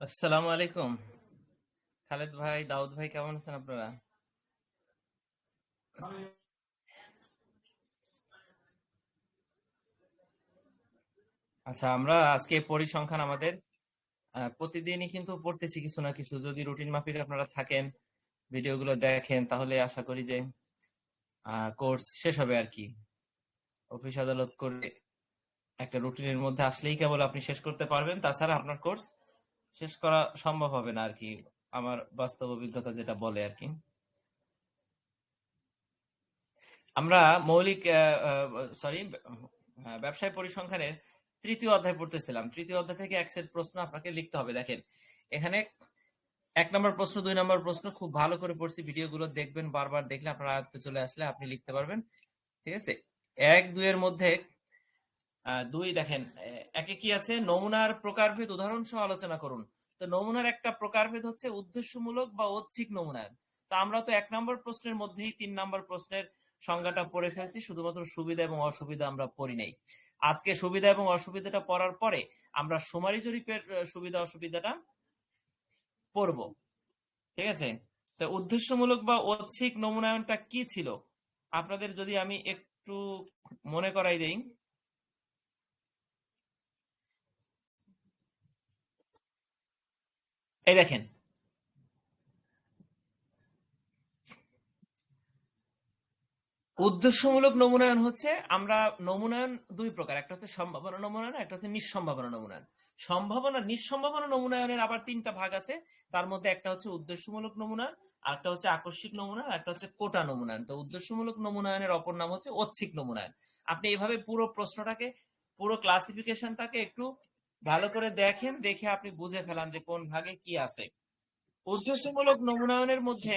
আসসালামু আলাইকুম। খালেদ ভাই, দাউদ ভাই, কেমন আছেন আপনারা? আচ্ছা আমরা আজকে পরিসংখ্যান আমাদের প্রতিদিনই কিন্তু পড়তেছি কিছু না কিছু। যদি রুটিন মাফিক আপনারা থাকেন, ভিডিওগুলো দেখেন, তাহলে আশা করি যে কোর্স শেষ হবে আর কি। অফিস আদালত করে একটা রুটিনের মধ্যে আসলেই কেবল আপনি শেষ করতে পারবেন। তাছাড়া আপনার কোর্স শেষ করা সম্ভব হবে না আর কি আমার বাস্তব অভিজ্ঞতা যেটা বলে আর কি আমরা মৌলিক সরি ব্যবসায় পরিসংখ্যানের তৃতীয় অধ্যায় পড়তেছিলাম। তৃতীয় অধ্যায় থেকে এক সেট প্রশ্ন আপনাকে লিখতে হবে। দেখেন, এখানে এক নম্বর প্রশ্ন, দুই নম্বর প্রশ্ন খুব ভালো করে পড়ছি। ভিডিওগুলো দেখবেন, বারবার দেখলে আপনার আয়ত্তে চলে আসলে আপনি লিখতে পারবেন। ঠিক আছে? এক, দুইয়ের মধ্যে দুই দেখেন একে কি আছে? নমুনার প্রকারভেদ উদাহরণ সহ আলোচনা করুন। তো নমুনার একটা প্রকারভেদ হচ্ছে উদ্দেশ্যমূলক বা ঐচ্ছিক নমুনার তো আমরা তো এক নম্বর প্রশ্নের মধ্যেই তিন নম্বর প্রশ্নের সংজ্ঞাটা পড়ে ফেলছি, শুধুমাত্র সুবিধা এবং অসুবিধা আমরা পড়ি নাই। আজকে সুবিধা এবং অসুবিধাটা পড়ার পরে আমরা সুমারি জরিপের সুবিধা অসুবিধাটা পড়ব। ঠিক আছে? তো উদ্দেশ্যমূলক বা ঐচ্ছিক নমুনায়নটা কি ছিল? আপনাদের যদি আমি একটু মনে করাই দেই। এই দেখেন। উদ্দেশ্যমূলক নমুনায়ন হচ্ছে আমরা নমুনায়ন দুই প্রকার, একটা হচ্ছে সম্ভাবনা নমুনায়ন একটা হচ্ছে নিঃসম্ভাবনা নমুনায়ন। সম্ভাবনা, নিঃসম্ভাবনা নমুনায়নের আবার তিনটা ভাগ আছে, তার মধ্যে একটা হচ্ছে উদ্দেশ্যমূলক নমুনায়ন একটা হচ্ছে আকস্মিক নমুনায়ন একটা হচ্ছে কোটা নমুনায়ন। তো উদ্দেশ্যমূলক নমুনায়নের অপর নাম হচ্ছে ঐচ্ছিক নমুনায়ন। আপনি এভাবে পুরো প্রশ্নটাকে, পুরো ক্লাসিফিকেশনটাকে একটু ভালো করে দেখেন, দেখে আপনি বুঝে ফেলান যে কোন ভাগে কি আছে। উদ্দেশ্যমূলক নমুনায়নের মধ্যে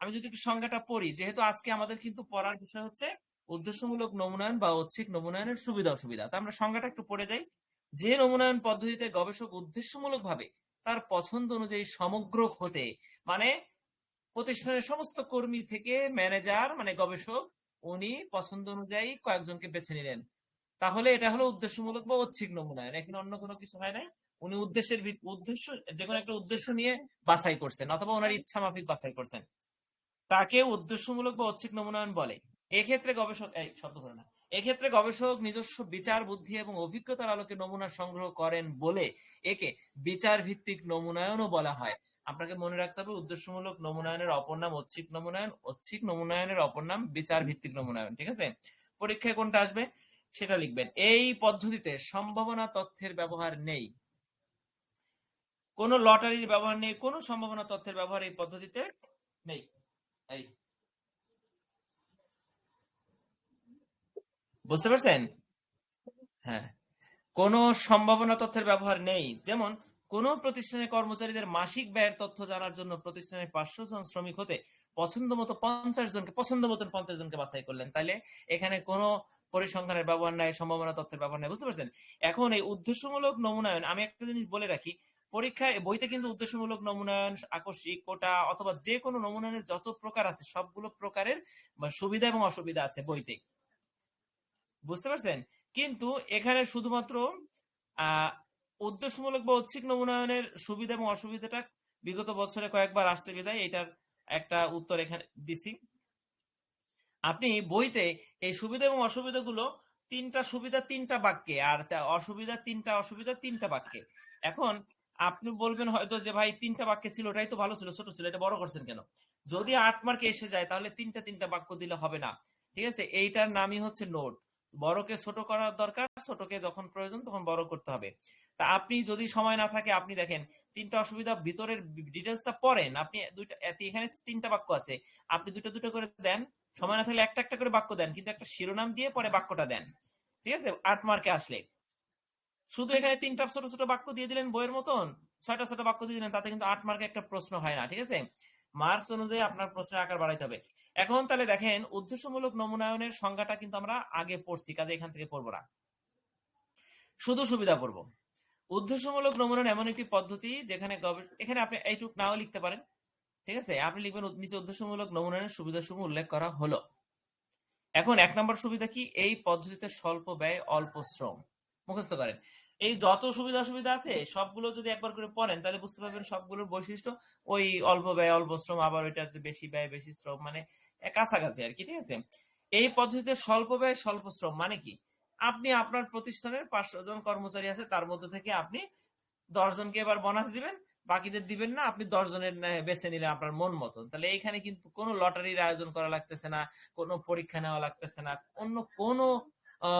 আমি যদি একটু সংজ্ঞাটা পড়ি, যেহেতু আজকে আমাদের কিন্তু পড়ার বিষয় হচ্ছে উদ্দেশ্যমূলক নমুনায়ন বা ঐচ্ছিক নমুনায়নের সুবিধা অসুবিধা। তা আমরা সংজ্ঞাটা একটু পড়ে যাই। যে নমুনায়ন পদ্ধতিতে গবেষক উদ্দেশ্যমূলক ভাবে তার পছন্দ অনুযায়ী সমগ্র হতে মানে প্রতিষ্ঠানের সমস্ত কর্মী থেকে ম্যানেজার মানে গবেষক, উনি পছন্দ অনুযায়ী কয়েকজনকে বেছে নিলেন। তাহলে এটা হলো উদ্দেশ্যমূলক বা ঐচ্ছিক নমুনায়ন এখানে অন্য কোনো কিছু হয় নাই। উনি উদ্দেশ্যের উদ্দেশ্য যে কোনো একটা উদ্দেশ্য নিয়ে বাছাই করছেন অথবা ওনার ইচ্ছা মাফিক বাছাই করছেন। তাকে উদ্দেশ্যমূলক বা ঐচ্ছিক নমুনায়ন বলে। এক্ষেত্রে গবেষক এই শব্দ করে না। এক্ষেত্রে গবেষক নিজস্ব বিচার বুদ্ধি এবং অভিজ্ঞতার আলোকে নমুনা সংগ্রহ করেন বলে একে বিচার ভিত্তিক নমুনায়নও বলা হয়। আপনাকে মনে রাখতে হবে উদ্দেশ্যমূলক নমুনায়নের অপর নাম ঐচ্ছিক নমুনায়ন ঐচ্ছিক নমুনায়নের অপর নাম বিচার ভিত্তিক নমুনায়ন ঠিক আছে? পরীক্ষায় কোনটা আসবে? সেটা লিখবেন। এই পদ্ধতিতে সম্ভাবনা তথ্যের ব্যবহার নেই। কোনো লটারির ব্যবহার নেই, কোনো সম্ভাবনা তথ্যের ব্যবহার এই পদ্ধতিতে নেই। এই। বুঝতে পারছেন? হ্যাঁ। কোনো সম্ভাবনা তথ্যের ব্যবহার নেই। যেমন, কোন প্রতিষ্ঠানের কর্মচারীদের মাসিক ব্যয়ের তথ্য জানার জন্য প্রতিষ্ঠানের পাঁচশো জন শ্রমিক হতে পছন্দ মতো পঞ্চাশ জনকে পছন্দ মতন পঞ্চাশ জনকে বাছাই করলেন। তাইলে এখানে কোনো পরিসংখ্যানের ব্যবহার নাই, সম্ভাবনা তথ্যের ব্যবহার নাই, বুঝতে পারছেন? এখন এই উদ্দেশ্যমূলক নমুনায়ন, আমি একটা জিনিস বলে রাখি, পরীক্ষায়, বইতে কিন্তু উদ্দেশ্যমূলক নমুনায়ন, আকস্মিক, কোটা, অথবা যে কোনো নমুনায়নের যত প্রকার আছে, সবগুলো প্রকারের সুবিধা এবং অসুবিধা আছে বইতে। বুঝতে পারছেন? কিন্তু এখানে শুধুমাত্র আহ উদ্দেশ্যমূলক বা ঐচ্ছিক নমুনায়নের সুবিধা এবং অসুবিধাটা বিগত বছরে কয়েকবার আসছে বিদায় এটার একটা উত্তর এখানে দিছি। আপনি বইতে এই সুবিধা এবং অসুবিধাগুলো তিনটা সুবিধা তিনটা বাক্যে আর অসুবিধা তিনটা অসুবিধা তিনটা বাক্যে। এখন আপনি বলবেন হয়তো যে, ভাই, তিনটা বাক্যে ছিল, ওটাই তো ভালো ছিল, ছোট ছিল, এটা বড় করছেন কেন? যদি আট মার্কে এসে যায়, তাহলে তিনটা তিনটা বাক্য দিলে হবে না। ঠিক আছে? এইটার নামই হচ্ছে নোট। বড়কে ছোট করার দরকার, ছোটকে যখন প্রয়োজন তখন বড় করতে হবে। তা আপনি যদি সময় না থাকে, আপনি দেখেন তিনটা অসুবিধা ভিতরের ডিটেলসটা পড়েন, আপনি দুইটা এখানে তিনটা বাক্য আছে, আপনি দুটো দুটো করে দেন সময় না থাকলে একটা একটা করে বাক্য দেন, কিন্তু একটা শিরোনাম দিয়ে পরে বাক্যটা দেন। ঠিক আছে? আট মার্কে আসলে। শুধু এখানে তিনটা ছোট ছোট বাক্য দিয়ে দিলেন বইয়ের মতন, ছয়টা ছোট বাক্য দিয়ে দিলেন, তাতে কিন্তু আট মার্কে একটা প্রশ্ন হয় না, ঠিক আছে? মার্কস অনুযায়ী আপনার প্রশ্নের আকার বাড়াইতে হবে। এখন তাহলে দেখেন, উদ্দেশ্যমূলক নমুনায়নের সংজ্ঞাটা কিন্তু আমরা আগে পড়ছি, কাজে এখান থেকে পড়ব না। শুধু সুবিধা পড়ব। উদ্দেশ্যমূলক নমুনায়ন এমন একটি পদ্ধতি যেখানে এখানে আপনি এইটুক নাও লিখতে পারেন। ঠিক আছে? আপনি লিখবেন নিচে উদ্দেশ্যমূলক নমুনায়নের সুবিধাসমূহ উল্লেখ করা হলো। এখন এক নম্বর সুবিধা কি? এই পদ্ধতিতে স্বল্প ব্যয়, অল্প শ্রম। মুখস্থ করেন। এই যত সুবিধা অসুবিধা আছে, সবগুলো যদি একবার করে পড়েন, তাহলে বুঝতে পারবেন সবগুলোর বৈশিষ্ট্য। ওই অল্প ব্যয়, অল্প শ্রম, আবার ওইটা হচ্ছে বেশি ব্যয়, বেশি শ্রম মানে কাছাকাছি আর কি, ঠিক আছে? এই পদ্ধতিতে স্বল্প ব্যয়, স্বল্প শ্রম মানে কি? আপনি আপনার প্রতিষ্ঠানের পাঁচশো জন কর্মচারী আছে, তার মধ্যে থেকে আপনি দশ জনকে এবার বোনাস দিবেন। বাকিদের দিবেন না, আপনি দশ জনের বেছে নিলেন আপনার মন মতন। তাহলে এইখানে কিন্তু কোনো লটারির আয়োজন করা লাগতেছে না, কোনো পরীক্ষা নেওয়া লাগতেছে না, অন্য কোনো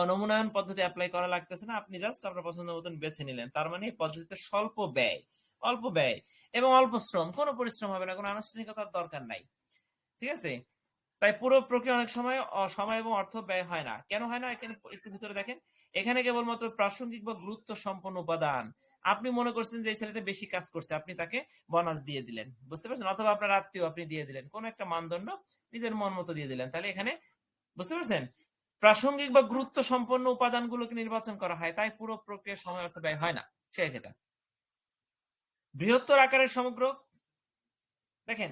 নমুনায়ন পদ্ধতি অ্যাপ্লাই করা লাগতেছে না, আপনি জাস্ট আপনার পছন্দ মতন বেছে নিলেন। তার মানে এই পদ্ধতিতে স্বল্প ব্যয়, অল্প ব্যয় এবং অল্প শ্রম, কোনো পরিশ্রম হবে না, কোনো আনুষ্ঠানিকতার দরকার নাই। ঠিক আছে? তাই পুরো প্রক্রিয়া অনেক সময় সময় এবং অর্থ ব্যয় হয় না। কেন হয় না? এখানে একটু ভিতরে দেখেন। এখানে কেবলমাত্র প্রাসঙ্গিক বা গুরুত্ব সম্পন্ন উপাদান আপনি মনে করছেন যে এই ছেলেটা বেশি কাজ করছে, আপনি তাকে বোনাস দিয়ে দিলেন। বুঝতে পারছেন? অথবা আপনার আত্মীয় আপনি দিয়ে দিলেন। কোন একটা মানদণ্ড নিজের মন মতো দিয়ে দিলেন। তাহলে এখানে, বুঝতে পারছেন? প্রাসঙ্গিক বা গুরুত্ব সম্পন্ন উপাদানগুলোকে নির্বাচন করা হয়, তাই পুরো প্রক্রিয়া সময় অর্থ ব্যয় হয় না। শেষ এটা। বৃহত্তর আকারের সমগ্র, দেখেন,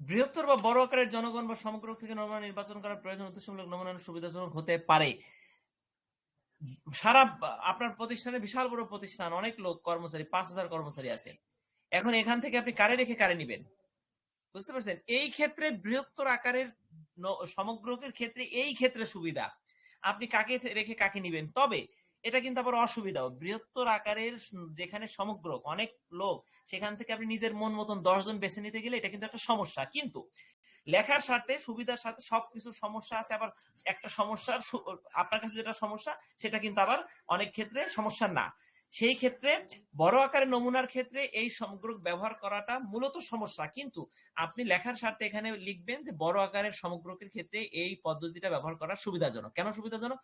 বৃহত্তর বা বড় আকারের জনগণ বা সমগ্র থেকে নমুনা নির্বাচন করার প্রয়োজন উদ্দেশ্যমূলক নমুনা সুবিধাজনক হতে পারে। সারা, আপনার প্রতিষ্ঠানে বিশাল বড় প্রতিষ্ঠান, অনেক লোক, কর্মচারী, পাঁচ হাজার কর্মচারী আছে। এখন এখান থেকে আপনি কারে রেখে কারে নিবেন? বুঝতে পারছেন? এই ক্ষেত্রে বৃহত্তর আকারের সমগ্রকের ক্ষেত্রে এই ক্ষেত্রে সুবিধা। আপনি কাকে রেখে কাকে নিবেন? তবে এটা কিন্তু আবার অসুবিধাও। বৃহত্তর আকারের যেখানে সমগ্র অনেক লোক, সেখান থেকে আপনি নিজের মন মতন দশজন বেছে নিতে গেলে এটা কিন্তু একটা সমস্যা। কিন্তু লেখার স্বার্থে, সুবিধার সাথে সবকিছু সমস্যা আছে, আবার একটা সমস্যার আপনার কাছে যেটা সমস্যা, সেটা কিন্তু আবার অনেক ক্ষেত্রে সমস্যা না। সেই ক্ষেত্রে বড় আকারের নমুনার ক্ষেত্রে এই সমগ্র ব্যবহার করাটা মূলত সমস্যা। কিন্তু আপনি লেখার স্বার্থে এখানে লিখবেন যে বড় আকারের সমগ্রকের ক্ষেত্রে এই পদ্ধতিটা ব্যবহার করা সুবিধাজনক। কেন সুবিধাজনক?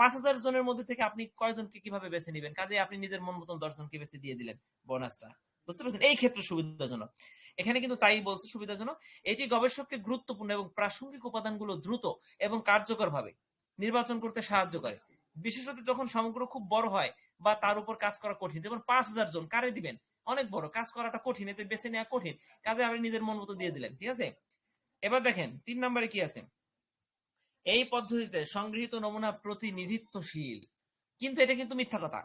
পাঁচ হাজার জনের মধ্যে থেকে আপনি কয়জনকে কীভাবে বেছে নেবেন? কাজে আপনি নিজের মন মতন দশজনকে বেছে দিয়ে দিলেন বোনাসটা বুঝতে পারছেন? এই ক্ষেত্রে সুবিধাজনক। এখানে কিন্তু তাই বলছে সুবিধাজনক এটি গবেষককে গুরুত্বপূর্ণ এবং প্রাসঙ্গিক উপাদানগুলো দ্রুত এবং কার্যকরভাবে নির্বাচন করতে সাহায্য করে। বিশেষত যখন সমগ্র খুব বড় হয় বা তার উপর কাজ করা কঠিন, যেমন পাঁচ হাজার জন, কারে দিবেন? অনেক বড়, কাজ করাটা কঠিন, এতে বেছে নেওয়া কঠিন, কাজে আপনি নিজের মন মতো দিয়ে দিলেন, ঠিক আছে? এবার দেখেন, তিন নম্বরে কি আছে? এই পদ্ধতিতে সংগৃহীত নমুনা প্রতিনিধিত্বশীল। কিন্তু এটা কিন্তু মিথ্যা কথা।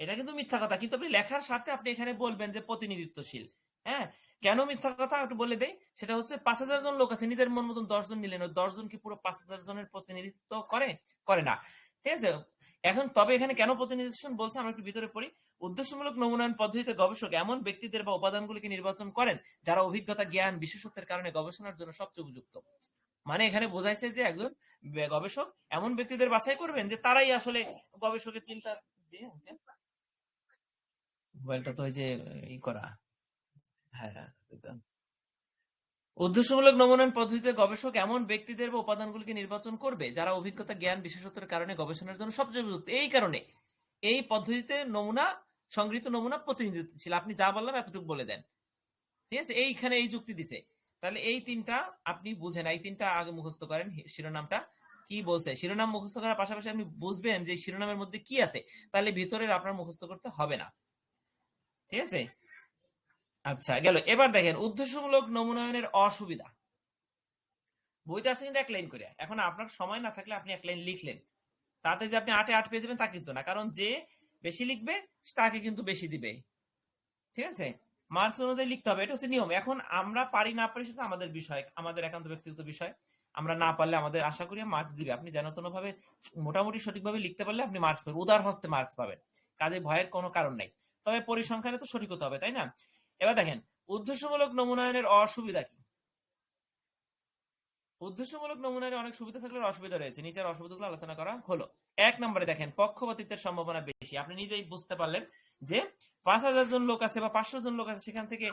এটা কিন্তু মিথ্যা কথা, কিন্তু আপনি লেখার স্বার্থে আপনি এখানে বলবেন যে প্রতিনিধিত্বশীল। হ্যাঁ? কেন মিথ্যা কথা একটু বলে দেই? সেটা হচ্ছে পাঁচ হাজার জন লোক আছে, নিজের মন মতন দশ জন নিলেন ওই দশ জন কি পুরো পাঁচ হাজার জনের প্রতিনিধিত্ব করে? করে না। ঠিক আছে? এখন তবে এখানে কেন প্রতিনিধিত্ব বলছে আমরা একটু ভিতরে পড়ি। উদ্দেশ্যমূলক নমুনায়ন পদ্ধতিতে গবেষক এমন ব্যক্তিদের বা উপাদানগুলিকে নির্বাচন করেন যারা অভিজ্ঞতা, জ্ঞান, বিশেষত্বের কারণে গবেষণার জন্য সবচেয়ে উপযুক্ত। মানে এখানে বোঝাইছে যে একজন গবেষক এমন ব্যক্তিদের বাছাই করবেন যে তারাই আসলে গবেষকের চিন্তা মোবাইলটা তো ওই যে, ই করা। হ্যাঁ হ্যাঁ বুঝলাম। উদ্দেশ্যমূলক নমুনায়ন পদ্ধতিতে গবেষক এমন ব্যক্তিদের বা উপাদানগুলিকে নির্বাচন করবে যারা অভিজ্ঞতা, জ্ঞান, বিশেষত্বের কারণে গবেষণার জন্য সবচেয়ে উপযুক্ত। এই কারণে এই পদ্ধতিতে নমুনা, সংগৃহীত নমুনা প্রতিনিধিত্বশীল আপনি যা বললাম এতটুকু বলে দেন। ঠিক আছে? এইখানে এই যুক্তি দিছে। তাহলে এই তিনটা আপনি বুঝেন। এই তিনটা আগে মুখস্থ করেন শিরোনামটা কি বলছে? শিরোনাম মুখস্থ করার পাশাপাশি আপনি বুঝবেন যে শিরোনামের মধ্যে কি আছে। তাহলে ভিতরের আপনার মুখস্থ করতে হবে না। ঠিক আছে? আচ্ছা গেল। এবার দেখেন, উদ্দেশ্যমূলক নমুনায়নের অসুবিধা। বইতে আছে কিন্তু এক লাইন করে। এখন আপনার সময় না থাকলে আপনি এক লাইন লিখলেন। তাতে যে আপনি আটে আট পেয়ে যাবেন তা কিন্তু না। কারণ যে বেশি লিখবে তাকে কিন্তু বেশি দিবে। ঠিক আছে? মার্কস অনুযায়ী লিখতে হবে। এটা হচ্ছে নিয়ম। এখন আমরা পারি না পারি সেটা আমাদের বিষয়, আমাদের একান্ত ব্যক্তিগত বিষয়। আমরা না পারলে আমাদের আশা করি মার্কস দিবে। আপনি যেন তেন ভাবে মোটামুটি সঠিকভাবে লিখতে পারলে আপনি মার্কস পাবেন। উদার হস্তে মার্কস পাবেন। কাজে ভয়ের কোনো কারণ নাই। তবে পরিসংখ্যানে তো সঠিক হতে হবে, তাই না? এবার দেখেন, উদ্দেশ্যমূলক নমুনায়নের অসুবিধা কি? উদ্দেশ্যমূলক নমুনায়নের অনেক সুবিধা থাকলে অসুবিধা রয়েছে। নিচের অসুবিধাগুলো আলোচনা করা হলো। এক নম্বরে দেখেন, পক্ষপাতিত্বের সম্ভাবনা বেশি। আপনি নিজেই বুঝতে পারলেন যে পাঁচ হাজার জন লোক আছে বা পাঁচশো জন লোক আছে, সেখান থেকে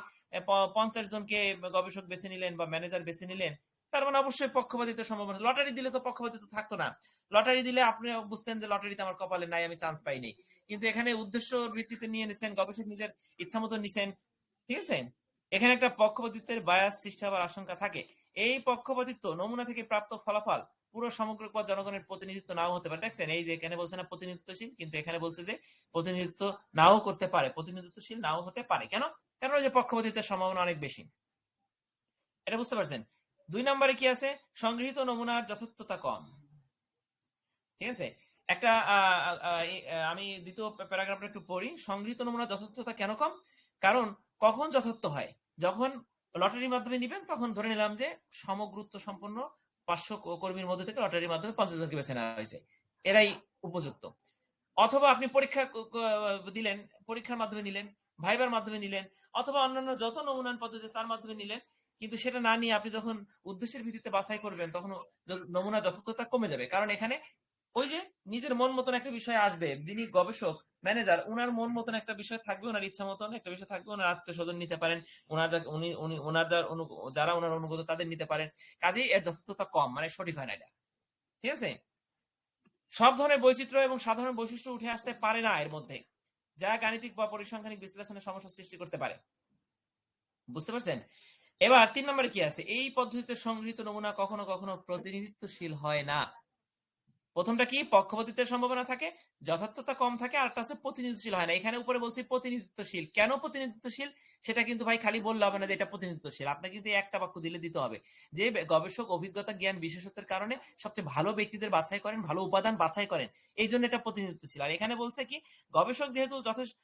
পঞ্চাশ জনকে গবেষক বেছে নিলেন বা ম্যানেজার বেছে নিলেন, তার মানে অবশ্যই পক্ষপাতিত্বের সম্ভাবনা লটারি দিলে তো পক্ষপাতিত্ব থাকতো না। লটারি দিলে আপনি বুঝতেন যে লটারিতে আমার কপালে নাই, আমি চান্স পাইনি। কিন্তু এখানে উদ্দেশ্য ভিত্তিতে নিয়ে নিছেন, গবেষক নিজের ইচ্ছা মতো নিছেন ঠিক আছে? এখানে একটা পক্ষপাতিত্বের বায়াস সৃষ্টি হওয়ার আশঙ্কা থাকে। এই পক্ষপাতিত্ব নমুনা থেকে প্রাপ্ত ফলাফল পুরো সমগ্র জনগণের প্রতিনিধিত্ব নাও হতে পারে। দেখছেন, এই যে এখানে বলছে না প্রতিনিধিত্বশীল, কিন্তু এখানে বলছে যে প্রতিনিধিত্ব নাও করতে পারে, প্রতিনিধিত্বশীল নাও হতে পারে। কেন? কারণ যে পক্ষপাতিত্বের সম্ভাবনা অনেক বেশি। এটা বুঝতে পারছেন? দুই নম্বরে কি আছে? সংগৃহীত নমুনার যথার্থতা কম। ঠিক আছে? একটা আমি দ্বিতীয় প্যারাগ্রাফটা একটু পড়ি। সংগৃহীত নমুনা যথার্থতা কেন কম? কারণ কখন যথার্থ হয়? যখন লটারির মাধ্যমে নিবেন, তখন ধরে নিলাম যে সমগুরুত্ব সম্পন্ন পাঁচশো কর্মীর মধ্যে থেকে লটারির মাধ্যমে পঞ্চাশ জনকে বেছে নেওয়া হয়েছে। এরাই উপযুক্ত। অথবা আপনি পরীক্ষা দিলেন, পরীক্ষার মাধ্যমে নিলেন, ভাইবার মাধ্যমে নিলেন, অথবা অন্যান্য যত নমুনান পদ্ধতি তার মাধ্যমে নিলেন, কিন্তু সেটা না নিয়ে আপনি যখন উদ্দেশ্যের ভিত্তিতে বাছাই করবেন তখন নমুনা যথার্থতা কমে যাবে। কারণ এখানে ওই যে নিজের মন মতন একটা বিষয় আসবে, যিনি গবেষক ম্যানেজার ওনার মন মতন একটা বিষয় থাকবে ওনার ইচ্ছা মতন একটা বিষয় থাকবে ওনার আত্মীয় স্বজন নিতে পারেন ওনার যা, উনি উনি ওনার যার যারা ওনার অনুগত তাদের নিতে পারেন। কাজেই এর যথার্থতা কম মানে সঠিক হয় না এটা। ঠিক আছে? সব ধরনের বৈচিত্র্য এবং সাধারণ বৈশিষ্ট্য উঠে আসতে পারে না এর মধ্যে, যা গাণিতিক বা পরিসংখ্যানিক বিশ্লেষণের সমস্যা সৃষ্টি করতে পারে। বুঝতে পারছেন? এবার তিন নম্বরে কি আছে? এই পদ্ধতিতে সংগৃহীত নমুনা কখনো কখনো প্রতিনিধিত্বশীল হয় না। প্রথমটা কি? পক্ষপাতিত্বের সম্ভাবনা থাকে, যথার্থতা কম থাকে আর একটা হচ্ছে প্রতিনিধিত্বশীল হয় না। এখানে উপরে বলছি প্রতিনিধিত্বশীল। কেন প্রতিনিধিত্বশীল? সেটা কিন্তু ভাই খালি বললে হবে না যে এটা প্রতিনিধিত্বশীল। আপনাকে কিন্তু একটা বাক্য দিলে দিতে হবে। যে গবেষক অভিজ্ঞতা, জ্ঞান বিশেষত্বের কারণে সবচেয়ে ভালো ব্যক্তিদের বাছাই করেন, ভালো উপাদান বাছাই করেন, এই জন্য এটা প্রতিনিধিত্বশীল। আর এখানে বলছে কি? গবেষক যেহেতু যথেষ্ট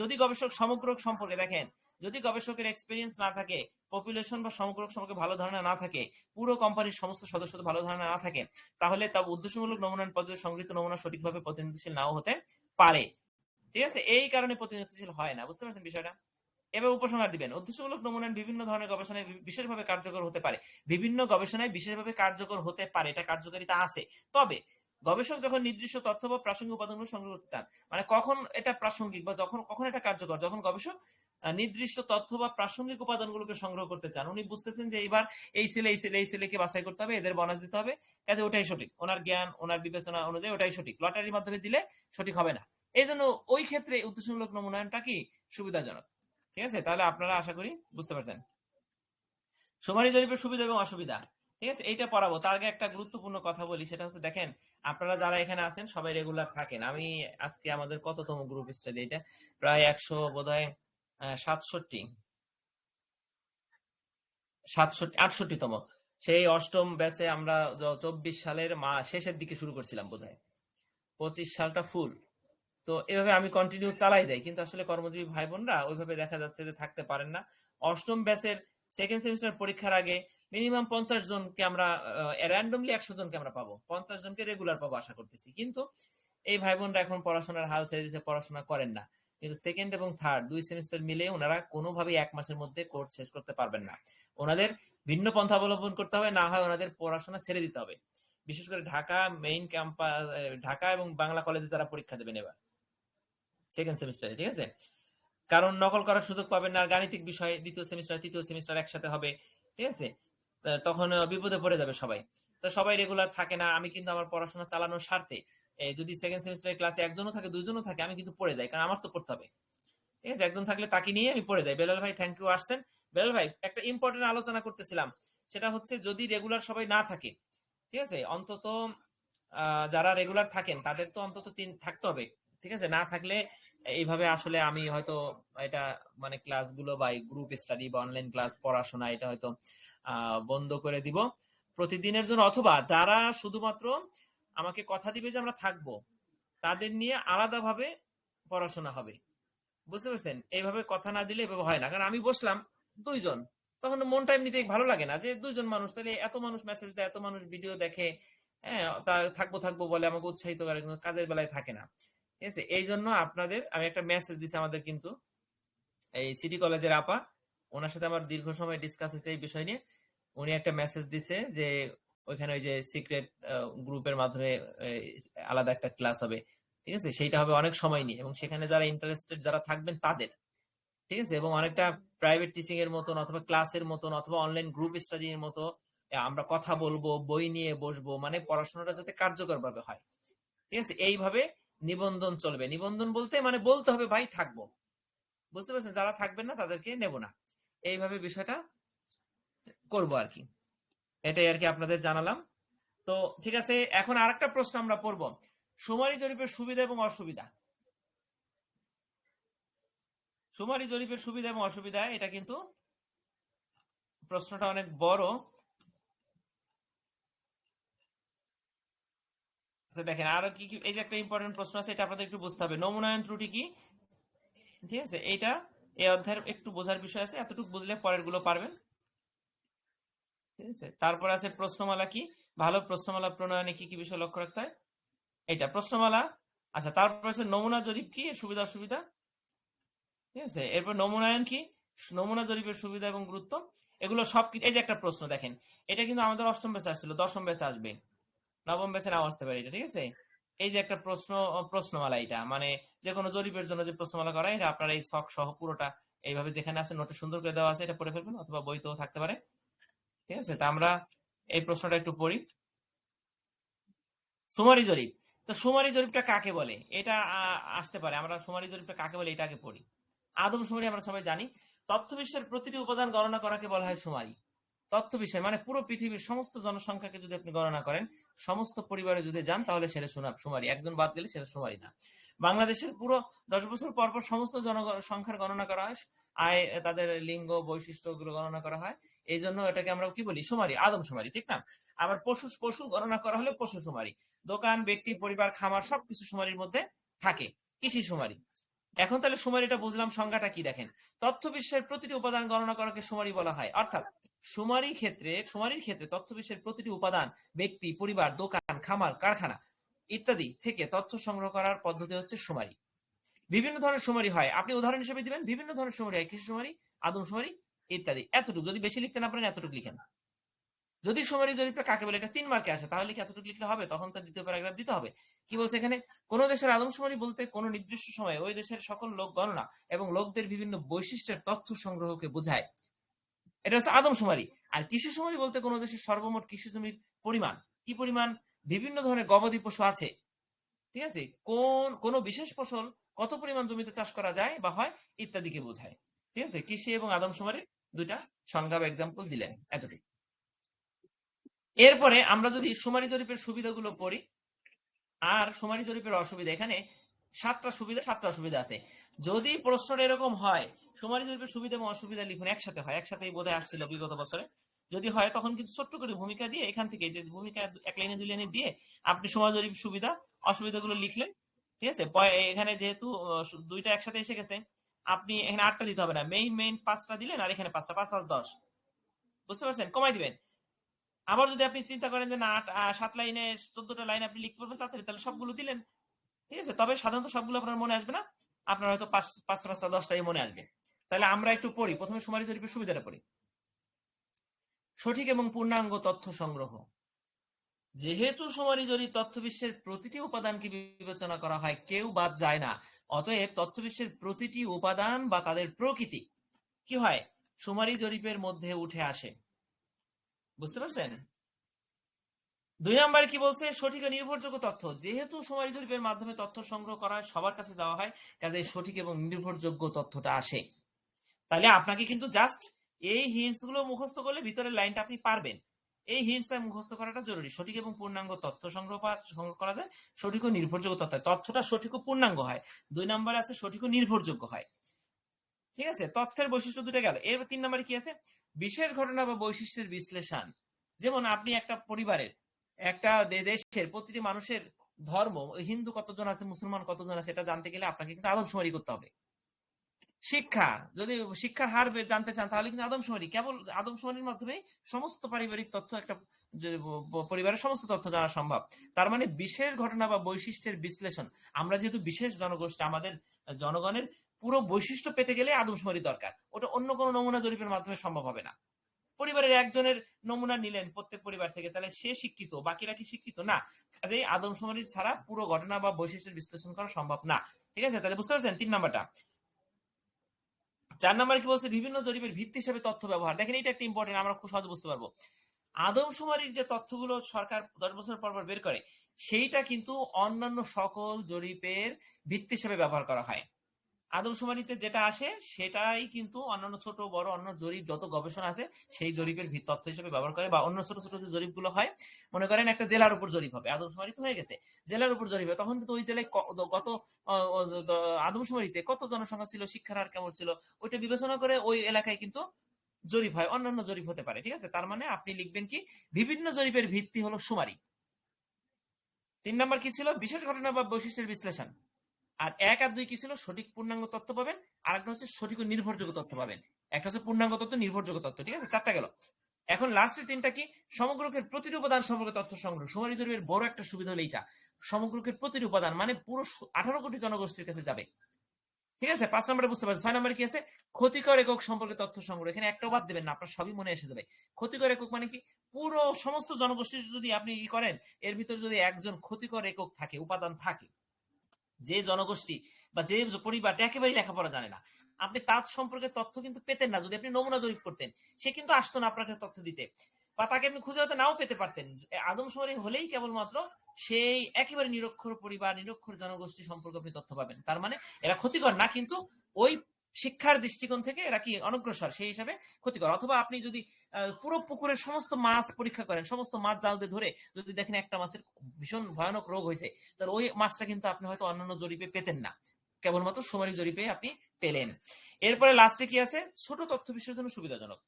যদি গবেষক সমগ্র সম্পর্কে দেখেন যদি গবেষকের এক্সপিরিয়েন্স না থাকে পপুলেশন বা সমগ্র সম্পর্কে ভালো ধারণা না থাকে, পুরো কোম্পানির সমস্ত সদস্যদের ভালো ধারণা না থাকে, তাহলে তা উদ্দেশ্যমূলক নমুনান পদ্ধতি সংগৃহীত নমুনা সঠিকভাবে প্রতিনিধিশীল নাও হতে পারে। ঠিক আছে? এই কারণে প্রতিনিধিশীল হয় না, বুঝতে পারছেন বিষয়টা? এবার উপসংহার দিবেন। উদ্দেশ্যমূলক নমুনান বিভিন্ন ধরনের গবেষণায় বিশেষভাবে কার্যকর হতে পারে। বিভিন্ন গবেষণায় বিশেষভাবে কার্যকর হতে পারে, এটা কার্যকারিতা আছে। তবে, গবেষক যখন নির্দিষ্ট তথ্য বা প্রাসঙ্গিক উপাদানগুলো সংগ্রহ করতে চান মানে কখন এটা প্রাসঙ্গিক বা যখন, কখন এটা কার্যকর? যখন গবেষক নির্দিষ্ট তথ্য বা প্রাসঙ্গিক উপাদানগুলোকে সংগ্রহ করতে চান। উনি বুঝতেছেন যে এইবার এই ছেলে এই ছেলে, এই ছেলেকে বাছাই করতে হবে, এদের বনাস দিতে হবে। কাজে ওটাই সঠিক। ওনার জ্ঞান, ওনার বিবেচনা অনুযায়ী ওটাই সঠিক। লটারির মাধ্যমে দিলে সঠিক হবে না। এই জন্য ওই ক্ষেত্রে উদ্দেশ্যমূলক নমুনায়নটা কি? সুবিধাজনক। ঠিক আছে? তাহলে আপনারা আশা করি বুঝতে পারছেন। সুমারি জরিপের সুবিধা এবং অসুবিধা। ঠিক আছে? এইটা পড়াবো। তার আগে একটা গুরুত্বপূর্ণ কথা বলি, সেটা হচ্ছে দেখেন, আপনারা যারা এখানে আছেন সবাই রেগুলার থাকেন। আমি আজকে আমাদের কততম গ্রুপ স্টাডি এটা? প্রায় একশো বোধ হয় সাতষট্টি। সাতষট্টি, আটষট্টিতম। সেই অষ্টম ব্যাচে আমরা চব্বিশ সালের মা, শেষের দিকে শুরু করছিলাম বোধ হয় পঁচিশ সালটা ফুল তো এভাবে আমি কন্টিনিউ চালাই দেয় কিন্তু আসলে কর্মজীবী ভাই বোনরা ওইভাবে দেখা যাচ্ছে যে থাকতে পারেন না। অষ্টম ব্যাচের সেকেন্ড সেমিস্টার পরীক্ষার আগে মিনিমাম পঞ্চাশ জনকে আমরা র্যান্ডমলি একশো জনকে আমরা পাবো। পঞ্চাশ জনকে রেগুলার পাবো আশা করতেছি। কিন্তু এই ভাই বোনরা এখন পড়াশোনার হাল ছেড়ে দিতে পড়াশোনা করেন না। কিন্তু সেকেন্ড এবং থার্ড দুই সেমিস্টার মিলে ওনারা কোনোভাবেই এক মাসের মধ্যে কোর্স শেষ করতে পারবেন না। ওনাদের ভিন্ন পন্থা অবলম্বন করতে হবে, না হয় ওনাদের পড়াশোনা ছেড়ে দিতে হবে। বিশেষ করে ঢাকা মেইন ক্যাম্পাস ঢাকা এবং বাংলা কলেজে তারা পরীক্ষা দেবেন এবার। সেকেন্ড সেমিস্টারে ঠিক আছে? কারণ নকল করার সুযোগ পাবেন না গাণিতিক বিষয় দ্বিতীয় সেমিস্টার তৃতীয় সেমিস্টার একসাথে হবে, ঠিক আছে? তখন বিপদে পড়ে যাবে সবাই। তো সবাই রেগুলার থাকে না, আমি কিন্তু আমার পড়াশোনা চালানোর স্বার্থে যদি সেকেন্ড সেমিস্টারের ক্লাসে একজনও থাকে, দুইজনও থাকে, আমি কিন্তু পড়ে যাই, কারণ আমার তো পড়তে হবে। ঠিক আছে, একজন থাকলে তাকে নিয়ে আমি পড়ে যাই। বেলাল ভাই থ্যাংক ইউ আসছেন। বেলাল ভাই, একটা ইম্পর্টেন্ট আলোচনা করতেছিলাম। সেটা হচ্ছে যদি রেগুলার সবাই না থাকে, ঠিক আছে, অন্তত যারা রেগুলার থাকেন, তাদের তো অন্তত তিন, থাকতে হবে। ঠিক আছে, না থাকলে এইভাবে আসলে আমি হয়তো এটা মানে ক্লাসগুলো বা গ্রুপ স্টাডি বা অনলাইন ক্লাস পড়াশোনা, এটা হয়তো বন্ধ করে দিব। প্রতিদিনের জন্য অথবা যারা শুধুমাত্র আমাকে কথা দিবে যে আমরা থাকব। তাদের নিয়ে আলাদাভাবে পড়াশোনা হবে। বুঝতে পারছেন? এইভাবে কথা না দিলে এভাবে হয় না। কারণ আমি বসলাম দুইজন। তখন মন টাইম নিতে ভালো লাগে না যে দুইজন মানুষ, তাহলে এত মানুষ মেসেজ দেয়, এত মানুষ ভিডিও দেখে হ্যাঁ থাকব থাকব বলে আমাকে উৎসাহিত করে, কিন্তু কাজের বেলায় থাকে না। ঠিক আছে? এই জন্য আপনাদের, আমি একটা মেসেজ দিছি আমাদের কিন্তু, এই সিটি কলেজের আপা, ওনার সাথে আমার দীর্ঘ সময় ডিসকাস হয়েছে এই বিষয় নিয়ে। উনি একটা মেসেজ দিছে যে ওইখানে ওই যে সিক্রেট গ্রুপের মাধ্যমে আলাদা একটা ক্লাস হবে। ঠিক আছে? সেইটা হবে অনেক সময় নিয়ে এবং সেখানে যারা ইন্টারেস্টেড যারা থাকবেন তাদের। ঠিক আছে? এবং অনেকটা প্রাইভেট টিচিং এর মতন অথবা ক্লাসের মতন অথবা অনলাইন গ্রুপ স্টাডি এর মতো আমরা কথা বলব, বই নিয়ে বসবো মানে পড়াশোনাটা যাতে কার্যকর ভাবে হয়। ঠিক আছে? এইভাবে নিবন্ধন চলবে। নিবন্ধন বলতে মানে বলতে হবে, ভাই, থাকব। বুঝতে পারছেন? যারা থাকবেন না তাদেরকে নেব না। এইভাবে বিষয়টা করব আর কি। এটাই আর কি আপনাদের জানালাম। তো ঠিক আছে, এখন আর একটা প্রশ্ন আমরা পড়ব। সুমারি জরিপের সুবিধা এবং অসুবিধা। সুমারি জরিপের সুবিধা এবং অসুবিধা, এটা কিন্তু প্রশ্নটা অনেক বড়। দেখেন, আরও কি কি এই যে একটা ইম্পর্টেন্ট প্রশ্ন আছে, এটা আপনাদের একটু বুঝতে হবে। নমুনায়ন ত্রুটি কি? ঠিক আছে, এইটা এই অধ্যায়ের একটু বোঝার বিষয় আছে, এতটুকু বুঝলে পরেরগুলো পারবেন। ঠিক আছে? তারপর আছে প্রশ্নমালা কি? ভালো প্রশ্নমালা প্রণয়নে কি কি বিষয় লক্ষ্য রাখতে হয়? এটা প্রশ্নমালা। আচ্ছা তারপর আছে নমুনা জরিপ কি? সুবিধা, অসুবিধা? ঠিক আছে? এরপর নমুনায়ন কি? নমুনা জরিপের সুবিধা এবং গুরুত্ব? এগুলো সব এই যে একটা প্রশ্ন, দেখেন। এটা কিন্তু আমাদের অষ্টম ব্যাচে আসছিল, দশম ব্যাচে আসবে। নবম ব্যাচে নাও আসতে পারে এটা, ঠিক আছে? এই যে একটা প্রশ্ন প্রশ্নমালা এটা। মানে যে কোনো জরিপের জন্য যে প্রশ্নমালা করা এটা আপনার এই শখ সহ পুরোটা এইভাবে যেখানে আছে নোটে সুন্দর করে দেওয়া আছে, এটা পড়ে ফেলবেন অথবা বইতেও থাকতে পারে। ঠিক আছে? তা আমরা এই প্রশ্নটা একটু পড়ি। সুমারি জরিপ। তো সুমারি জরিপটা কাকে বলে? এটা আসতে পারে। আমরা সুমারি জরিপটা কাকে বলে, এটা আগে পড়ি। আদম সুমারি আমরা সবাই জানি। তথ্য বিশ্বের প্রতিটি উপাদান গণনা করাকে বলা হয় সুমারি। তথ্য বিষয় মানে পুরো পৃথিবীর সমস্ত জনসংখ্যাকে যদি আপনি গণনা করেন, সমস্ত পরিবারে যদি যান, তাহলে সেটা শোনা সুমারি। একজন বাদ গেলে সেটা সুমারি না। বাংলাদেশের পুরো দশ বছর পর পর সমস্ত জনসংখ্যার গণনা করা হয় আয়, তাদের লিঙ্গ, বৈশিষ্ট্যগুলো গণনা করা হয়। এই জন্য এটাকে আমরা কি বলি? সুমারি, আদম সুমারি, ঠিক না? আবার পশু পশু গণনা করা হলে পশু সুমারি। দোকান, ব্যক্তি, পরিবার, খামার সবকিছু সুমারির মধ্যে থাকে, কৃষি সুমারি। এখন তাহলে সুমারিটা বুঝলাম, সংজ্ঞাটা কি দেখেন? তথ্য বিশ্বের প্রতিটি উপাদান গণনা করাকে সুমারি বলা হয়। অর্থাৎ সুমারি ক্ষেত্রে, সুমারির ক্ষেত্রে তথ্য বিশ্বের প্রতিটি উপাদান, ব্যক্তি, পরিবার, দোকান, খামার, কারখানা ইত্যাদি থেকে তথ্য সংগ্রহ করার পদ্ধতি হচ্ছে সুমারি। বিভিন্ন ধরনের সুমারি হয়। আপনি উদাহরণ হিসেবে দিবেন, বিভিন্ন ধরনের সুমারি হয়। কৃষি সুমারি আদম সুমারি ইত্যাদি। এতটুকু। যদি বেশি লিখতে না পারেন, এতটুকু লিখেন। যদি সুমারি জরিপটা কাকে বলে, এটা তিন মার্কে আসে, তাহলে কি এতটুকু লিখলে হবে? তখন তো দ্বিতীয় প্যারাগ্রাফ দিতে হবে। কি বলছে এখানে? কোন দেশের আদমশুমারি বলতে কোন নির্দিষ্ট সময়ে ওই দেশের সকল লোক গণনা এবং লোকদের বিভিন্ন বৈশিষ্ট্যের তথ্য সংগ্রহকে বোঝায়। এটা হচ্ছে আদমশুমারি আর কৃষি শুমারি বলতে কোন দেশের সর্বমোট কৃষি জমির পরিমাণ? কি পরিমাণ? বিভিন্ন ধরনের গবাদি পশু আছে। ঠিক আছে? কোন কোন বিশেষ ফসল কত পরিমাণ জমিতে চাষ করা যায় বা হয় ইত্যাদিকে বোঝায়। ঠিক আছে? কৃষি এবং আদমশুমারির দুইটা সংজ্ঞা বা এক্সাম্পল দিলেন এতটুকু। এরপরে আমরা যদি সুমারি জরিপের সুবিধাগুলো পড়ি, আর সুমারি জরিপের অসুবিধা, এখানে সাতটা সুবিধা, সাতটা অসুবিধা আছে। যদি প্রশ্নটা এরকম হয়, সুমারি জরিপের সুবিধা এবং অসুবিধা লিখুন, একসাথে হয়। একসাথেই বোধহয় আসছিল বিগত বছরে। যদি হয় তখন কিন্তু ছোট্ট করে ভূমিকা দিয়ে এখান থেকে যে ভূমিকা এক লাইনে, দুই লাইনে দিয়ে আপনি সুমারি জরিপ সুবিধা, অসুবিধাগুলো লিখলেন, ঠিক আছে? এখানে যেহেতু দুইটা একসাথে এসে গেছে, আপনি এখানে আটটা দিতে হবে না। মেইন মেইন পাঁচটা দিলেন আর এখানে পাঁচটা, পাঁচ পাঁচ, দশ। বুঝতে পারছেন? কমাই দিবেন। আবার যদি আপনি চিন্তা করেন যে না সাত লাইনে, চোদ্দটা লাইন আপনি লিখতে পারবেন তাড়াতাড়ি, তাহলে সবগুলো দিলেন, ঠিক আছে? তবে সাধারণত সবগুলো আপনার মনে আসবে না। আপনার হয়তো পাঁচ, পাঁচটা পাঁচটা, দশটাই মনে আসবে। তাহলে আমরা একটু পড়ি। প্রথমে সুমারি জরিপের সুবিধাটা পড়ি। সঠিক এবং পূর্ণাঙ্গ তথ্য সংগ্রহ। যেহেতু সুমারি তথ্য বিশ্বের প্রতিটি উপাদানকে বিবেচনা করা হয়, কেউ বাদ যায় না। অতএব তথ্য বিশ্বের প্রতিটি উপাদান বা তাদের প্রকৃতি কি হয়? সুমারি জরিপের মধ্যে উঠে আসে। বুঝতে পারছেন? দুই নম্বর কি বলছে? সঠিক ও নির্ভরযোগ্য তথ্য। যেহেতু সুমারি জরিপের মাধ্যমে তথ্য সংগ্রহ করা হয়, সবার কাছে যাওয়া হয় কাজে সঠিক এবং নির্ভরযোগ্য তথ্যটা আসে। তাহলে আপনাকে কিন্তু জাস্ট এই হিন্টসগুলো মুখস্থ করলে ভিতরের লাইনটা আপনি পারবেন। এই হিন্টস মুখস্থ করাটা জরুরি। সঠিক এবং পূর্ণাঙ্গ তথ্য সংগ্রহ সংগ্রহ করা যায়। সঠিক ও নির্ভরযোগ্য তথ্য। তথ্যটা সঠিক ও পূর্ণাঙ্গ হয়। দুই নম্বরে আছে সঠিক ও নির্ভরযোগ্য হয়। ঠিক আছে? তথ্যের বৈশিষ্ট্য দুটো গেল। এর তিন নম্বরে কি আছে? বিশেষ ঘটনা বা বৈশিষ্ট্যের বিশ্লেষণ। যেমন আপনি একটা পরিবারের, একটা দেশের প্রতিটি মানুষের ধর্ম, হিন্দু কতজন আছে, মুসলমান কতজন আছে, এটা জানতে গেলে আপনাকে কিন্তু আদমশুমারি করতে হবে। শিক্ষা। যদি শিক্ষার হার জানতে চান, তাহলে কিন্তু আদমশুমারি কেবল আদমশুমারির মাধ্যমে সমস্ত পারিবারিক তথ্য একটা পরিবারের সমস্ত তথ্য জানা সম্ভব। তার মানে বিশেষ ঘটনা বা বৈশিষ্ট্যের বিশ্লেষণ, আমরা যেহেতু বিশেষ জনগোষ্ঠী, আমাদের জনগণের পুরো বৈশিষ্ট্য পেতে গেলে আদমশুমারি দরকার। ওটা অন্য কোনো নমুনা জরিপের মাধ্যমে সম্ভব হবে না। পরিবারের একজনের নমুনা নিলেন প্রত্যেক পরিবার থেকে, তাহলে সে শিক্ষিত, বাকিরা কি শিক্ষিত? না। কাজেই আদমশুমারি ছাড়া পুরো ঘটনা বা বৈশিষ্ট্যের বিশ্লেষণ করা সম্ভব না। ঠিক আছে? তাহলে বুঝতে পারছেন? তিন নাম্বারটা। চার নাম্বার কি বলছে? বিভিন্ন জরিপের ভিত্তি হিসেবে তথ্য ব্যবহার। দেখেন এটা একটা ইম্পর্টেন্ট আমরা খুব সহজ বুঝতে পারব। আদমশুমারির যে তথ্যগুলো সরকার দশ বছর পর পর বের করে, সেইটা কিন্তু অন্যান্য সকল জরিপের ভিত্তি হিসেবে ব্যবহার করা হয়। আদমশুমারিতে যেটা আসে সেটাই কিন্তু অন্যান্য ছোট বড় অন্য জরিপ যত গবেষণা আছে সেই জরিপের তথ্য হিসেবে ব্যবহার করে বা অন্য ছোট ছোট যে জরিপগুলো হয় মনে করেন একটা জেলার উপর জরিপ হবে আদমশুমারি তো হয়ে গেছে। জেলার উপর জরিপ হবে তখন কিন্তু ওই জেলায় ক- গত আহ, আহ, আদমশুমারিতে কত জনসংখ্যা ছিল শিক্ষার হার কেমন ছিল ওইটা বিবেচনা করে ওই এলাকায় কিন্তু জরিপ হয় অন্যান্য জরিপ হতে পারে ঠিক আছে? তার মানে আপনি লিখবেন কি বিভিন্ন জরিপের ভিত্তি হলো সুমারি। তিন নাম্বার কি ছিল? বিশেষ ঘটনা বা বৈশিষ্ট্যের বিশ্লেষণ। আর এক আর দুই কি ছিল? সঠিক পূর্ণাঙ্গ তথ্য পাবেন। আর একটা হচ্ছে সঠিক ও নির্ভরযোগ্য তথ্য পাবেন। একটা হচ্ছে পূর্ণাঙ্গ তথ্য নির্ভরযোগ্য তথ্য ঠিক আছে? চারটা গেল। এখন লাস্টের তিনটা কি? সমগ্রকের প্রতিটি উপাদান সম্পর্কে তথ্য সংগ্রহ। সুমারি জরিপের বড় একটা সুবিধা হলো এইটা। সমগ্রকের প্রতিটি উপাদান মানে পুরো আঠারো কোটি জনগোষ্ঠীর কাছে যাবে। ঠিক আছে? পাঁচ নম্বরে বুঝতে পারছি ছয় নম্বরে কি আছে? ক্ষতিকর একক সম্পর্কে তথ্য সংগ্রহ। এখানে একটাও বাদ দেবেন না, আপনার সবই মনে এসে যাবে। ক্ষতিকর একক মানে কি? পুরো সমস্ত জনগোষ্ঠী যদি আপনি ই করেন, এর ভিতরে যদি একজন ক্ষতিকর একক থাকে, উপাদান থাকে যে জনগোষ্ঠী বা যে পরিবারটা একেবারেই লেখাপড়া জানে না, আপনি তার সম্পর্কে তথ্য কিন্তু পেতেন না। যদি আপনি নমুনা জরিপ করতেন, সে কিন্তু আসতো না আপনার তথ্য দিতে। বা তাকে আপনি খুঁজে হয়তো নাও পেতে পারতেন। আদমশুমারি হলেই কেবলমাত্র সেই একেবারে নিরক্ষর পরিবার, নিরক্ষর জনগোষ্ঠী সম্পর্কে আপনি তথ্য পাবেন। তার মানে এরা ক্ষতিকর না, কিন্তু ওই শিক্ষার দৃষ্টিকোণ থেকে এরা কি অনগ্রসর? সেই হিসাবে ক্ষতিকর। অথবা আপনি যদি পুরো পুকুরের সমস্ত মাছ পরীক্ষা করেন, সমস্ত মাছ জাল দিয়ে ধরে যদি দেখেন একটা মাছের ভীষণ ভয়ানক রোগ হয়েছে, তাহলে ওই মাছটা কিন্তু আপনি হয়তো অন্যান্য জরিপে পেতেন না। কেবলমাত্র সুমারি জরিপে আপনি পেলেন। এরপরে লাস্টে কি আছে? ছোট তথ্য বিশ্বের জন্য সুবিধাজনক।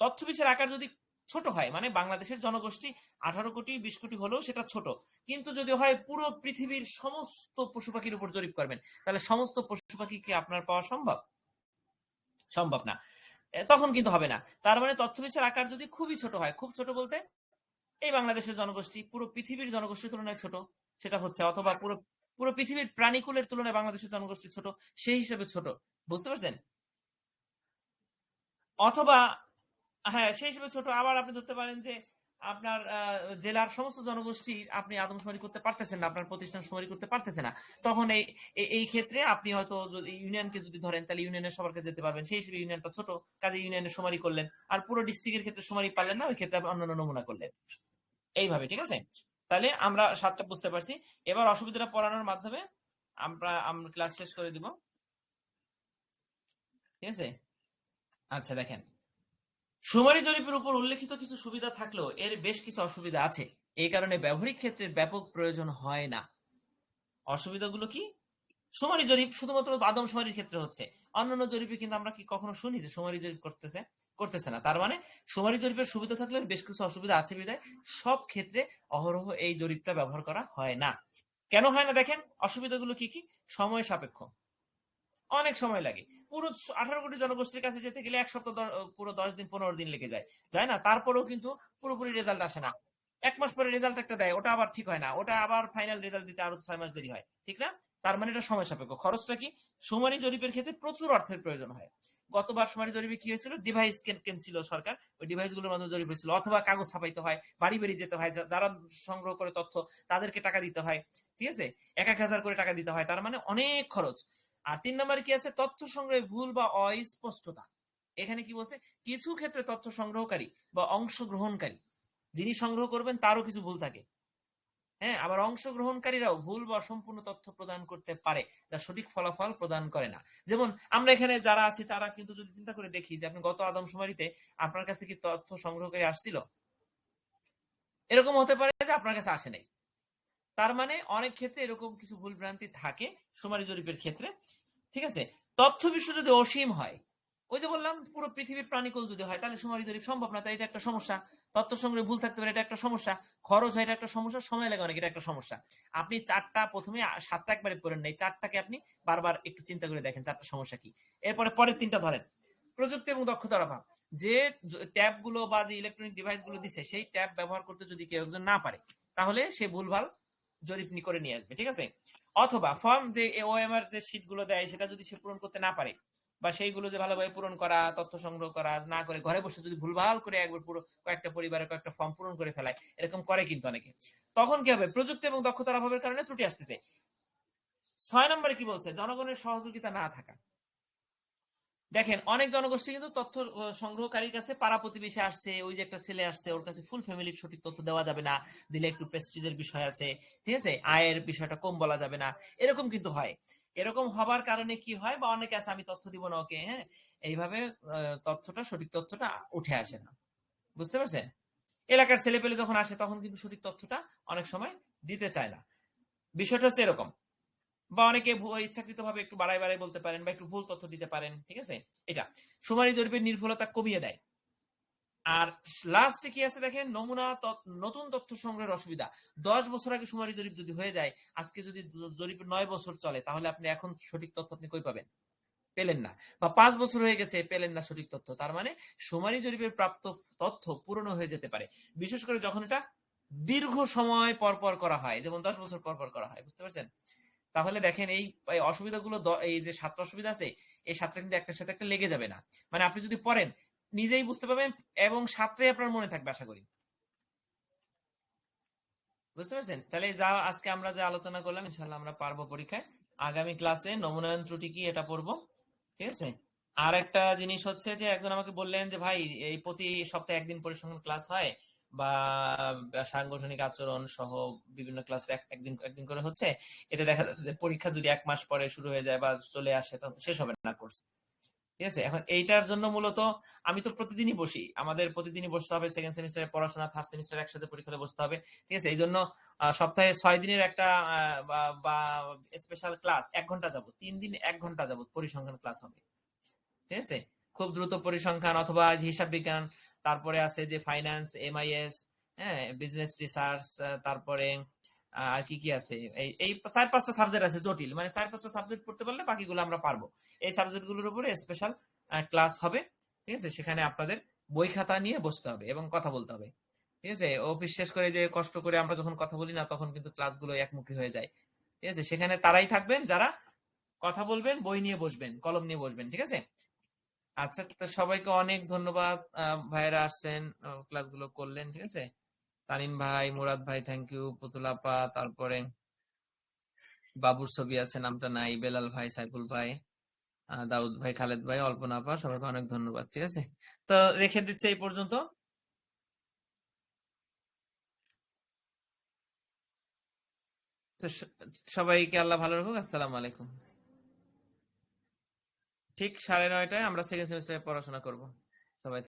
তথ্য বিশ্বের আকার যদি ছোট হয় মানে বাংলাদেশের জনগোষ্ঠী আঠারো কোটি, বিশ কোটি হলেও সেটা ছোট। কিন্তু যদি হয় পুরো পৃথিবীর সমস্ত পশু পাখির উপর জরিপ করবেন, তাহলে সমস্ত পশু পাখি কি আপনার পাওয়া সম্ভব? সম্ভব না। তখন কিন্তু হবে না। তার মানে তথ্য বিশ্বের আকার যদি খুবই ছোট হয়, খুব ছোট বলতে এই বাংলাদেশের জনগোষ্ঠী পুরো পৃথিবীর জনগোষ্ঠীর তুলনায় ছোট, সেটা হচ্ছে অথবা পুরো পুরো পৃথিবীর প্রাণীকুলের তুলনায় বাংলাদেশের জনগোষ্ঠী ছোট, সেই হিসেবে ছোট। বুঝতে পারছেন? অথবা হ্যাঁ সেই হিসেবে ছোট। আবার আপনি ধরতে পারেন যে আপনার জেলার সমস্ত জনগোষ্ঠী আপনি আদমশুমারি করতে পারতেছেন না, আপনার প্রতিষ্ঠান শুমারি করতে পারতেছে না। তখন এই এই- ক্ষেত্রে আপনি হয়তো যদি, ইউনিয়নকে যদি ধরেন, তাহলে ইউনিয়নের সবার কাছে যেতে পারবেন। সেই হিসেবে ইউনিয়নটা ছোট, কাজে ইউনিয়নের শুমারি করলেন। আর পুরো ডিস্ট্রিক্টের ক্ষেত্রে শুমারি পারলেন না, ওই ক্ষেত্রে আপনি অন্যান্য নমুনা করলেন। এইভাবে, ঠিক আছে? তাহলে আমরা সাতটা বুঝতে পারছি। এবার অসুবিধাটা পড়ানোর মাধ্যমে আমরা আমরা ক্লাস শেষ করে দিব। ঠিক আছে? আচ্ছা দেখেন। শুমারি জরিপের উপর উল্লেখিত কিছু সুবিধা থাকলেও এর বেশ কিছু অসুবিধা আছে। এই কারণে ব্যবহারিক ক্ষেত্রে ব্যাপক প্রয়োজন হয় না। অসুবিধাগুলো কি? শুমারি জরিপ শুধুমাত্র আদম শুমারির ক্ষেত্রে হচ্ছে। অন্যান্য জরিপে কিন্তু আমরা কি কখনো শুনি যে শুমারি জরিপ করতেছে? করতেছে না। তার মানে শুমারি জরিপের সুবিধা থাকলে বেশ কিছু অসুবিধা আছে বিধায় সব ক্ষেত্রে অহরহ এই জরিপটা ব্যবহার করা হয় না। কেন হয় না দেখেন? অসুবিধাগুলো কি কি? সময় সাপেক্ষ। অনেক সময় লাগে। পুরো আঠারো কোটি জনগোষ্ঠীর কাছে যেতে গেলে এক সপ্তাহ পুরো দশ দিন, পনেরো দিন লেগে যায়। যায় না? তারপরেও কিন্তু পুরোপুরি রেজাল্ট আসে না। এক মাস পরে রেজাল্ট একটা দেয়, ওটা আবার ঠিক হয় না। ওটা আবার ফাইনাল রেজাল্ট দিতে আরও ছয় মাস দেরি হয়। ঠিক না? তার মানে এটা সময় সাপেক্ষ। খরচটা কি? সুমারি জরিপের ক্ষেত্রে প্রচুর অর্থের প্রয়োজন হয়। গতবার সুমারি জরিপে কি হয়েছিল? ডিভাইস কেনছিল সরকার? ওই ডিভাইসগুলোর মাধ্যমে জরিপ হয়েছিল। অথবা কাগজ ছাপাইতে হয়, বাড়ি বাড়ি যেতে হয় যারা সংগ্রহ করে তথ্য, তাদেরকে টাকা দিতে হয়। ঠিক আছে? এক এক হাজার করে টাকা দিতে হয়। তার মানে অনেক খরচ। আর তিন নম্বরে কি আছে? তথ্য সংগ্রহে ভুল বা অস্পষ্টতা। এখানে কি বলছে? কিছু ক্ষেত্রে তথ্য সংগ্রহকারী বা অংশগ্রহণকারী, যিনি সংগ্রহ করবেন, তারও কিছু ভুল থাকে। হ্যাঁ আবার অংশগ্রহণকারীরাও ভুল বা অসম্পূর্ণ তথ্য প্রদান করতে পারে, যা সঠিক ফলাফল প্রদান করে না। যেমন, আমরা এখানে যারা আছি, তারা কিন্তু যদি চিন্তা করে দেখি যে আপনি গত আদমশুমারিতে আপনার কাছে কি তথ্য সংগ্রহকারী আসছিল? এরকম হতে পারে যে আপনার কাছে আসে নাই। তার মানে অনেক ক্ষেত্রে এরকম কিছু ভুল ভ্রান্তি থাকে সুমারি জরিপের ক্ষেত্রে, ঠিক আছে? তথ্য বিশ্ব যদি অসীম হয়, ওই যে বললাম, পুরো পৃথিবীর প্রাণীকুল যদি হয়, তাহলে সুমারি জরিপ সম্ভব না, তাই এটা একটা সমস্যা। তথ্য সংগ্রহে ভুল থাকতে পারে, এটা একটা সমস্যা। খরচ হয়, এটা একটা সমস্যা। সময় লাগে অনেক, এটা একটা সমস্যা। আপনি চারটা প্রথমে সাতটা একবারে করেন নাই চারটাকে আপনি বারবার একটু চিন্তা করে দেখেন, চারটা সমস্যা কি। এরপরে পরের তিনটা ধরেন। প্রযুক্তি এবং দক্ষতার অভাব। যে ট্যাবগুলো বা যে ইলেকট্রনিক ডিভাইসগুলো দিছে, সেই ট্যাব ব্যবহার করতে যদি কেউ একজন না পারে, তাহলে সে ভুলভাল জরিপ করে নিয়ে আসবে, ঠিক আছে? অথবা ফর্ম যে ওএমআর যে শীটগুলো দেয়, সেটা যদি সে পূরণ করতে না পারে, বা সেইগুলো যে ভালোভাবে পূরণ করা, তথ্য সংগ্রহ করা, না করে ঘরে বসে যদি ভুলভাল করে একবার পুরো কয়েকটা পরিবারের কয়েকটা ফর্ম পূরণ করে ফেলায়, এরকম করে কিন্তু অনেকে। তখন কি হবে? প্রযুক্তি এবং দক্ষতার অভাবের কারণে ত্রুটি আসতেছে। ছয় নম্বরে কি বলছে? জনগণের সহযোগিতা না থাকা। দেখেন, অনেক জনগোষ্ঠী কিন্তু তথ্য সংগ্রহকারীর কাছে পাড়া প্রতিবেশী আসছে, ওই যে একটা ছেলে আসছে, ওর কাছে ফুল ফ্যামিলির সঠিক তথ্য দেওয়া যাবে না, দিলে একটু প্রেস্টিজের বিষয় আছে, ঠিক আছে? আয়ের বিষয়টা কম বলা যাবে না, এরকম কিন্তু হয়। এরকম হবার কারণে কি হয়, বা অনেকে আছে, আমি তথ্য দিব না, ওকে হ্যাঁ? এইভাবে তথ্যটা, সঠিক তথ্যটা উঠে আসে না। বুঝতে পারছেন? এলাকার ছেলে পেলে যখন আসে, তখন কিন্তু সঠিক তথ্যটা অনেক সময় দিতে চায় না। বিষয়টা হচ্ছে এরকম। বা অনেকে ইচ্ছাকৃত ভাবে একটু বাড়াই বাড়াই বলতে পারেন বা একটু ভুল তথ্য দিতে পারেন, ঠিক আছে? এটা, সুমারি জরিপের নির্ভুলতা কমিয়ে দেয়। আর লাস্টে কি আছে দেখেন? নমুনা নতুন তথ্য সংগ্রহের অসুবিধা। দশ বছর আগে সুমারি জরিপ যদি হয়ে যায়, আজকে যদি জরিপ নয় বছর চলে, তাহলে আপনি এখন সঠিক তথ্য আপনি কই পাবেন? পেলেন না। বা পাঁচ বছর হয়ে গেছে, পেলেন না সঠিক তথ্য। তার মানে সুমারি জরিপের প্রাপ্ত তথ্য পুরনো হয়ে যেতে পারে। বিশেষ করে যখন এটা দীর্ঘ সময় পর পর করা হয়, যেমন দশ বছর পর পর করা হয়, বুঝতে পারছেন? তাহলে দেখেন এই অসুবিধাগুলো এই যে সাতটা অসুবিধা আছে, এই সাতটা কিন্তু একটার সাথে একটা লেগে যাবে না। মানে আপনি যদি পড়েন, নিজেই বুঝতে পারবেন এবং সাতটাই আপনার মনে থাকবে আশা করি। বুঝতে পারছেন? তাহলে যা আজকে আমরা যে আলোচনা করলাম ইনশাল্লাহ আমরা পারব পরীক্ষায়। আগামী ক্লাসে নমুনায়ন ত্রুটি কি এটা পড়ব। ঠিক আছে? আর একটা জিনিস হচ্ছে যে, একজন আমাকে বললেন যে, ভাই, এই প্রতি সপ্তাহে একদিন পরিসংখ্যান ক্লাস হয়। বা সাংগঠনিক আচরণ সহ বিভিন্ন ক্লাস একদিন একদিন করে হচ্ছে এতে দেখা যাচ্ছে যে পরীক্ষা যদি এক মাস পরে শুরু হয়ে যায় বা চলে আসে তখন শেষ হবে না কোর্স ঠিক আছে? এখন এইটার জন্য মূলত আমি তো প্রতিদিনই বসি। আমাদের প্রতিদিনই বসতে হবে সেকেন্ড সেমিস্টারে পড়াশোনা থার্ড একসাথে পরীক্ষাতে বসতে হবে। ঠিক আছে? এই জন্য সপ্তাহে ছয় দিনের একটা বা- স্পেশাল ক্লাস এক ঘণ্টা যাবত তিন দিন এক ঘণ্টা যাবত পরিসংখ্যান ক্লাস হবে। ঠিক আছে? খুব দ্রুত পরিসংখ্যান অথবা হিসাব বিজ্ঞান তারপরে আছে যে ফাইন্যান্স এমআইএস হ্যাঁ বিজনেস রিসার্চ তারপরে আর কি কি আছে? এই এই চার পাঁচটা সাবজেক্ট আছে জটিল। মানে চার পাঁচটা সাবজেক্ট পড়তে পারলে বাকিগুলো আমরা পারব। এই সাবজেক্টগুলোর উপরে স্পেশাল ক্লাস হবে। ঠিক আছে? সেখানে আপনাদের বই খাতা নিয়ে বসতে হবে এবং কথা বলতে হবে। ঠিক আছে? ও বিশেষ করে যে কষ্ট করে আমরা যখন কথা বলি না, তখন কিন্তু ক্লাসগুলো একমুখী হয়ে যায়। ঠিক আছে? সেখানে তারাই থাকবেন, যারা কথা বলবেন, বই নিয়ে বসবেন, কলম নিয়ে বসবেন। ঠিক আছে? আচ্ছা তো সবাইকে অনেক ধন্যবাদ। আহ, ভাইয়েরা আসছেন ক্লাসগুলো করলেন ঠিক আছে? তারিন ভাই মুরাদ ভাই থ্যাংক ইউ পুতুলাপা তারপরে বাবুর ছবি আছে নামটা নাই বেলাল ভাই সাইফুল ভাই দাউদ ভাই খালেদ ভাই অল্পনা আপা সবাইকে অনেক ধন্যবাদ ঠিক আছে? তো রেখে দিচ্ছে এই পর্যন্ত। সবাইকে আল্লাহ ভালো রাখুক আসসালামু আলাইকুম। ঠিক সাড়ে নয়টায় আমরা সেকেন্ড সেমিস্টারে পড়াশোনা করব।